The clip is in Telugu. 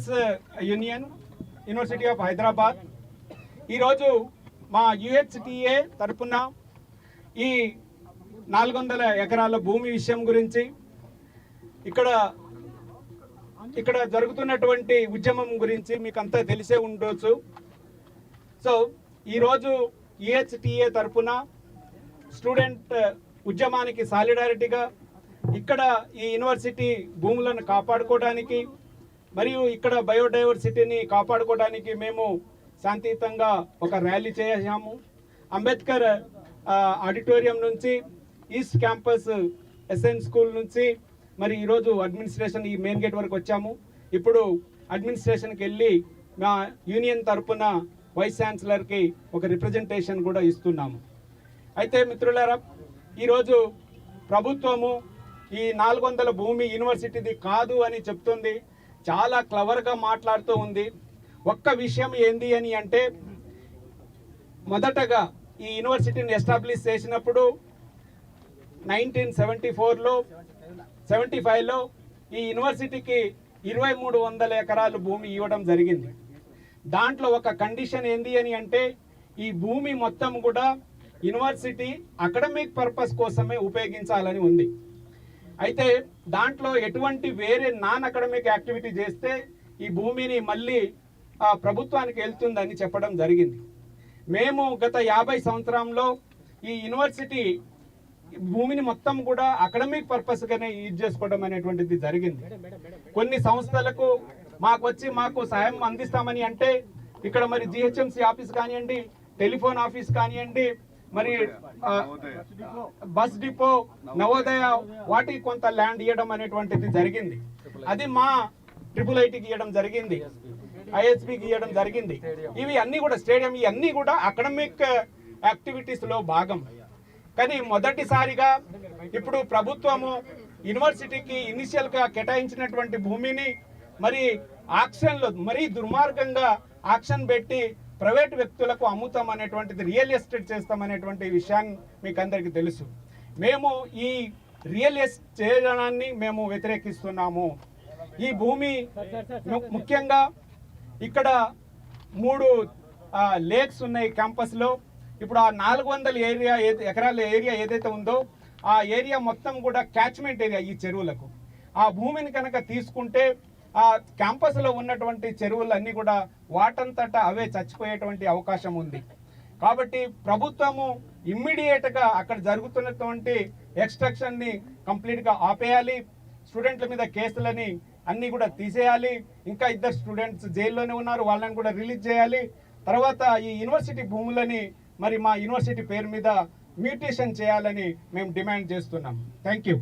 Teachers uh, union university of Hyderabad. ఈరోజు మా యుహెచ్టిఏ తరపున ఈ నాలుగు వందల ఎకరాల భూమి విషయం గురించి ఇక్కడ ఇక్కడ జరుగుతున్నటువంటి ఉద్యమం గురించి మీకు అంతా తెలిసే ఉండొచ్చు. సో ఈరోజు యుహెచ్టిఏ తరపున స్టూడెంట్ uh, ఉద్యమానికి సాలిడారిటీగా ఇక్కడ ఈ యూనివర్సిటీ భూములను కాపాడుకోవడానికి మరియు ఇక్కడ బయోడైవర్సిటీని కాపాడుకోవడానికి మేము శాంతియుతంగా ఒక ర్యాలీ చేసాము అంబేద్కర్ ఆడిటోరియం నుంచి ఈస్ట్ క్యాంపస్ ఎస్ఎన్ స్కూల్ నుంచి మరి ఈరోజు అడ్మినిస్ట్రేషన్ ఈ మెయిన్ గేట్ వరకు వచ్చాము. ఇప్పుడు అడ్మినిస్ట్రేషన్కి వెళ్ళి మా యూనియన్ తరఫున వైస్ ఛాన్సలర్కి ఒక రిప్రజెంటేషన్ కూడా ఇస్తున్నాము. అయితే మిత్రులారా ఈరోజు ప్రభుత్వము ఈ నాలుగు భూమి యూనివర్సిటీది కాదు అని చెప్తుంది. చాలా క్లవర్గా మాట్లాడుతూ ఉంది. ఒక్క విషయం ఏంది అని అంటే మొదటగా ఈ యూనివర్సిటీని ఎస్టాబ్లిష్ చేసినప్పుడు నైన్టీన్ సెవెంటీ ఫోర్లో సెవెంటీ ఫైవ్లో ఈ యూనివర్సిటీకి ఇరవై మూడు వందల ఎకరాలు భూమి ఇవ్వడం జరిగింది. దాంట్లో ఒక కండిషన్ ఏంది అని అంటే ఈ భూమి మొత్తం కూడా యూనివర్సిటీ అకాడమిక్ పర్పస్ కోసమే ఉపయోగించాలని ఉంది. అయితే దాంట్లో ఎటువంటి వేరే నాన్ అకాడమిక్ యాక్టివిటీ చేస్తే ఈ భూమిని మళ్ళీ ప్రభుత్వానికి వెళ్తుందని చెప్పడం జరిగింది. మేము గత యాభై సంవత్సరంలో ఈ యూనివర్సిటీ భూమిని మొత్తం కూడా అకాడమిక్ పర్పస్గానే యూజ్ చేసుకోవడం అనేటువంటిది జరిగింది. కొన్ని సంస్థలకు మాకు వచ్చి మాకు సహాయం అందిస్తామని అంటే ఇక్కడ మరి జిహెచ్ఎంసీ ఆఫీస్ కానివ్వండి టెలిఫోన్ ఆఫీస్ కానివ్వండి మరి బస్ డిపో నవోదయ వాటికి కొంత ల్యాండ్ ఇవ్వడం అనేటువంటిది జరిగింది. అది మా ట్రిపుల్ ఐటీకి ఇవ్వడం జరిగింది. ఐఎస్బికి ఇవ్వడం జరిగింది. ఇవి అన్ని కూడా స్టేడియం ఇవన్నీ కూడా అకాడమిక్ యాక్టివిటీస్లో భాగం. కానీ మొదటిసారిగా ఇప్పుడు ప్రభుత్వము యూనివర్సిటీకి ఇనిషియల్గా కేటాయించినటువంటి భూమిని మరి ఆక్షన్లో మరీ దుర్మార్గంగా ఆక్షన్ పెట్టి ప్రైవేట్ వ్యక్తులకు అమ్ముతాం అనేటువంటిది రియల్ ఎస్టేట్ చేస్తాం అనేటువంటి విషయాన్ని మీకు అందరికీ తెలుసు. మేము ఈ రియల్ ఎస్టేట్ చేయడాన్ని మేము వ్యతిరేకిస్తున్నాము. ఈ భూమి ముఖ్యంగా ఇక్కడ మూడు లేక్స్ ఉన్నాయి క్యాంపస్లో. ఇప్పుడు ఆ నాలుగు వందల ఏరియా ఎకరాల ఏరియా ఏదైతే ఉందో ఆ ఏరియా మొత్తం కూడా క్యాచ్మెంట్ ఏరియా ఈ చెరువులకు. ఆ భూమిని కనుక తీసుకుంటే ఆ క్యాంపస్లో ఉన్నటువంటి చెరువులన్నీ కూడా వాటంతటా అవే చచ్చిపోయేటువంటి అవకాశం ఉంది. కాబట్టి ప్రభుత్వము ఇమ్మీడియట్గా అక్కడ జరుగుతున్నటువంటి ఎక్స్ట్రక్షన్ని కంప్లీట్గా ఆపేయాలి. స్టూడెంట్ల మీద కేసులని అన్నీ కూడా తీసేయాలి. ఇంకా ఇద్దరు స్టూడెంట్స్ జైల్లోనే ఉన్నారు. వాళ్ళని కూడా రిలీజ్ చేయాలి. తర్వాత ఈ యూనివర్సిటీ భూములని మరి మా యూనివర్సిటీ పేరు మీద మ్యూటేషన్ చేయాలని మేము డిమాండ్ చేస్తున్నాం. Thank you.